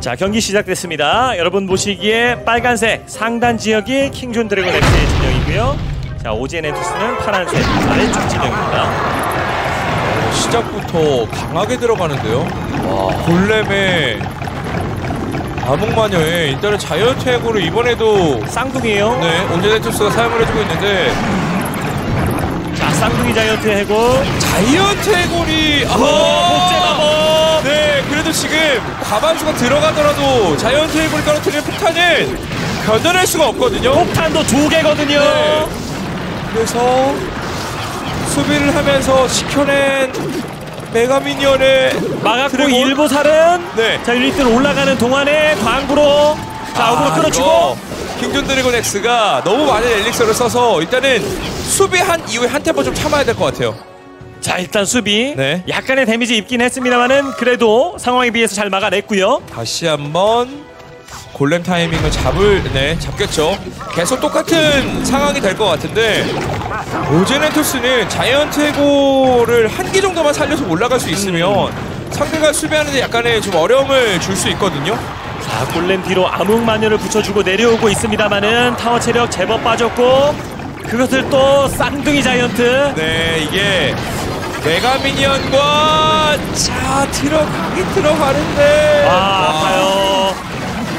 자 경기 시작됐습니다. 여러분 보시기에 빨간색 상단 지역이 킹존 드래곤 X의 진영이고요. 자 오지엔 엔투스는 파란색 아래쪽 진영입니다. 시작부터 강하게 들어가는데요. 와, 골렘의 암흑마녀에 일단은 자이언트 해고를 이번에도 쌍둥이에요. 네, 온제네투스가 사용을 해주고 있는데 자 쌍둥이 자이언트 해고. 자이언트 해골이 아, 복제 마법. 네, 그래도 지금 과반수가 들어가더라도 자이언트 해골이 떨어뜨리는 폭탄은 견뎌낼 수가 없거든요. 폭탄도 두 개거든요. 네. 그래서 수비를 하면서 지켜낸 메가미니언의 막았고 드래곤? 일부 살은. 네. 자 유닛들 올라가는 동안에 광부로 자 어그로 끌어주고. 이거 킹존 드래곤 X가 너무 많은 엘릭서를 써서 일단은 수비한 이후에 한 템포 좀 참아야 될 것 같아요. 자 일단 수비. 네. 약간의 데미지 입긴 했습니다만은 그래도 상황에 비해서 잘 막아냈고요. 다시 한번 골렘 타이밍을 잡을 네 잡겠죠. 계속 똑같은 상황이 될 것 같은데 오제넨토스는 자이언트 해고를 한 개 정도만 살려서 올라갈 수 있으면 상대가 수비하는데 약간의 좀 어려움을 줄 수 있거든요. 자 골렘 뒤로 암흑 마녀를 붙여주고 내려오고 있습니다만은 타워 체력 제법 빠졌고 그것을 또 쌍둥이 자이언트 네 이게 메가 미니언과 자 들어가긴 들어가는데 아 와. 아파요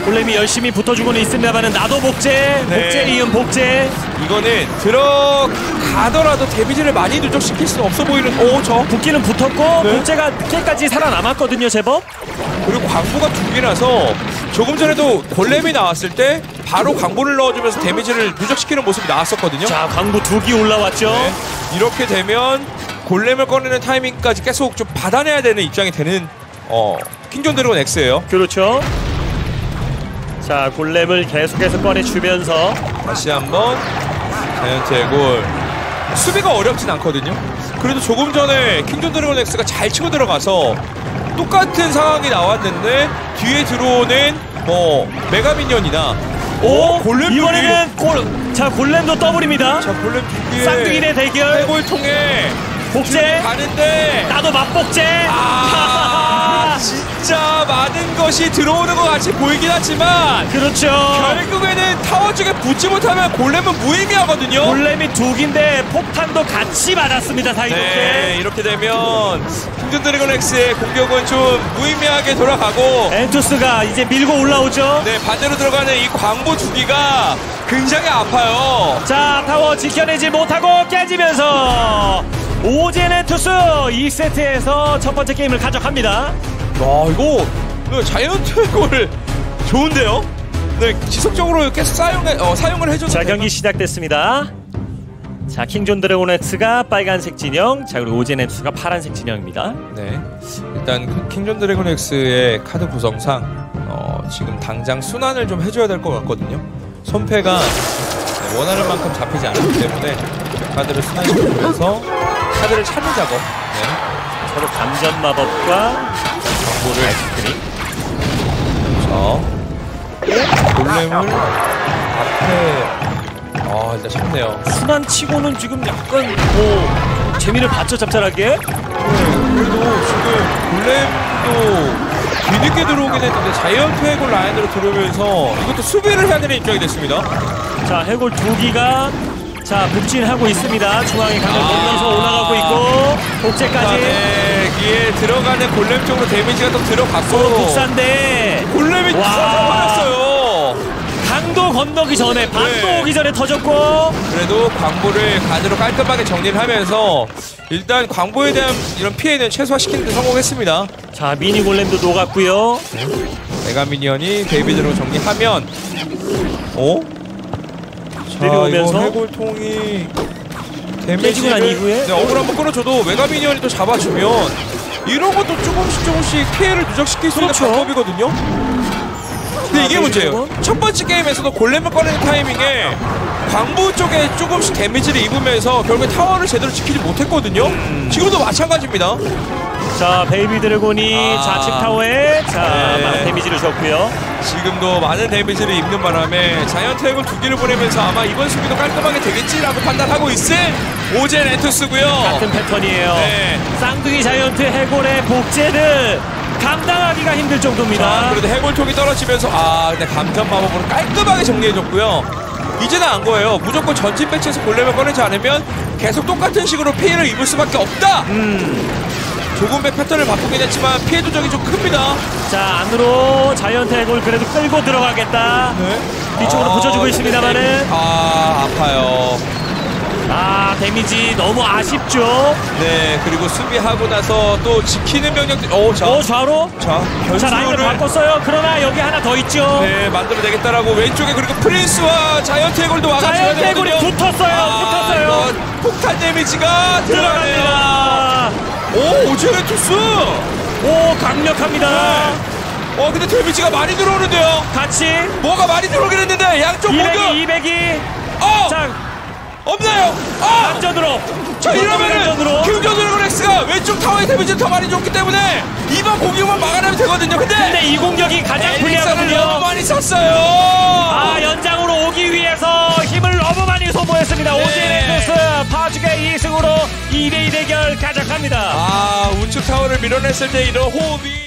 골렘이 열심히 붙어주고는 있습니다만은 나도 복제 네. 복제 이은 복제 이거는 들어가더라도 데미지를 많이 누적시킬 수는 없어 보이는 오저 붙기는 붙었고 네. 복제가 늦게까지 살아남았거든요 제법 그리고 광부가 두 개라서 조금 전에도 골렘이 나왔을 때 바로 광부를 넣어주면서 데미지를 누적시키는 모습이 나왔었거든요. 자 광부 두기 올라왔죠 네. 이렇게 되면 골렘을 꺼내는 타이밍까지 계속 좀 받아내야 되는 입장이 되는 어, 킹존 드래곤 X예요. 그렇죠 자 골렘을 계속해서 꺼내주면서 다시 한번 자이언트의 골. 수비가 어렵진 않거든요. 그래도 조금 전에 킹존 드래곤 X가 잘 치고 들어가서 똑같은 상황이 나왔는데 뒤에 들어오는 뭐 메가미니언이나 오 골렘 이번에는 골, 자 골렘도 더블입니다 자 골렘 두 개. 쌍둥이 대 대결 해골 통해 복제. 가는데. 나도 맛복제. 아 진짜 많은 것이 들어오는 것 같이 보이긴 하지만 그렇죠. 결국에는 타워 쪽에 붙지 못하면 골렘은 무의미하거든요. 골렘이 두 기인데 폭탄도 같이 맞았습니다 사이좋게. 네 이렇게 되면 킹든 드래곤 X의 공격은 좀 무의미하게 돌아가고 엔투스가 이제 밀고 올라오죠. 네 반대로 들어가는 이 광부 두기가 굉장히 아파요. 자 타워 지켜내지 못하고 깨지면서 오젠 엔투스 2세트에서 첫 번째 게임을 가져갑니다. 와 이거 그 자이언트 골. 좋은데요? 네 지속적으로 계속 사용해 어, 사용을 해줘도 자 경기 시작됐습니다. 자 킹존 드래곤 X가 빨간색 진영 자 그리고 오젠 엔투스가 파란색 진영입니다. 네 일단 그 킹존 드래곤 X의 카드 구성상 어, 지금 당장 순환을 좀 해줘야 될 것 같거든요. 손패가 네, 원하는 만큼 잡히지 않기 때문에 카드를 순환시키면서 카드를 찾는 작업. 네. 서로 감전 마법과 정보를 스크린 자 골렘을 앞에 아 일단 잡네요. 순환 치고는 지금 약간 뭐 재미를 봤죠 짭짤하게 네, 그래도 지금 골렘도 뒤늦게 들어오긴 했는데 자이언트 해골 라인으로 들어오면서 이것도 수비를 해야 되는 입장이 됐습니다. 자 해골 두 기가 자 북진하고 있습니다 중앙에 강을 아. 건너서 올라가고 있고 복제까지 네, 기에 들어가는 골렘 쪽으로 데미지가 또 들어갔고 국산대 골렘이 와. 터져버렸어요. 강도 건너기 전에 반도 네. 오기 전에 터졌고 그래도 광부를 간으로 깔끔하게 정리를 하면서 일단 광부에 대한 이런 피해는 최소화시키는 데 성공했습니다. 자 미니 골렘도 녹았고요 메가 미니언이 데이비드로 정리하면 어? 자, 내려오면서 해골통이 깨지고 난 이후에? 네, 어글 한번 끌어줘도 메가미니언이 또 잡아주면 이런 것도 조금씩 조금씩 피해를 누적시킬 수 그렇죠. 있는 방법이거든요. 근데 이게 자, 문제예요. 첫 번째 게임에서도 골렘을 꺼내는 타이밍에 광부 쪽에 조금씩 데미지를 입으면서 결국에 타워를 제대로 지키지 못했거든요. 음. 지금도 마찬가지입니다. 자 베이비 드래곤이 아. 좌측 타워에 자 네. 많은 데미지를 줬고요 지금도 많은 데미지를 입는 바람에 자이언트 핵을 두 개를 보내면서 아마 이번 수비도 깔끔하게 되겠지라고 판단하고 있을 오젠 엔투스고요. 같은 패턴이에요 네. 쌍둥이 자이언트 해골의 복제는 감당하기가 힘들 자, 정도입니다. 그래도 해골통이 떨어지면서 아 근데 감전 마법으로 깔끔하게 정리해줬고요. 이제는 안 거예요. 무조건 전진 배치에서 골렘을 꺼내지 않으면 계속 똑같은 식으로 피해를 입을 수밖에 없다. 조금의 패턴을 바꾸긴 했지만 피해 도적이 좀 큽니다. 자 안으로 자이언트 해골 그래도 끌고 들어가겠다. 뒤쪽으로 아, 붙여주고 있습니다만은 아 아파요. 아 데미지 너무 아쉽죠. 네 그리고 수비하고 나서 또 지키는 병력들. 어자 어 좌로 자, 변수를 바꿨어요. 그러나 여기 하나 더 있죠. 네 만들어내겠다라고 왼쪽에 그리고 프린스와 자이언트 해골도 와가지고 자이언트 해골이 붙었어요. 붙었어요. 이거 폭탄 데미지가. 들어갑니다. 오 오즈의 투스. 오 강력합니다. 어 근데 데미지가 많이 들어오는데요. 같이 뭐가 많이 들어오긴 했는데 양쪽 모두 200이 200이 어자 없나요? 어. 안전으로 자 이러면은 킹조 드래곤엑스가 왼쪽 타워의 데미지를 더 많이 줬기 때문에 이번 공격만 막아내면 되거든요. 근데 근데 이 공격이 가장 불리하거든요. 너무 많이 썼어요. 많이 소모했습니다. 네. 오진의 코스 파주의 2승으로 2대2 대결 가져갑니다. 아 우측 타워를 밀어냈을 때 이런 호흡이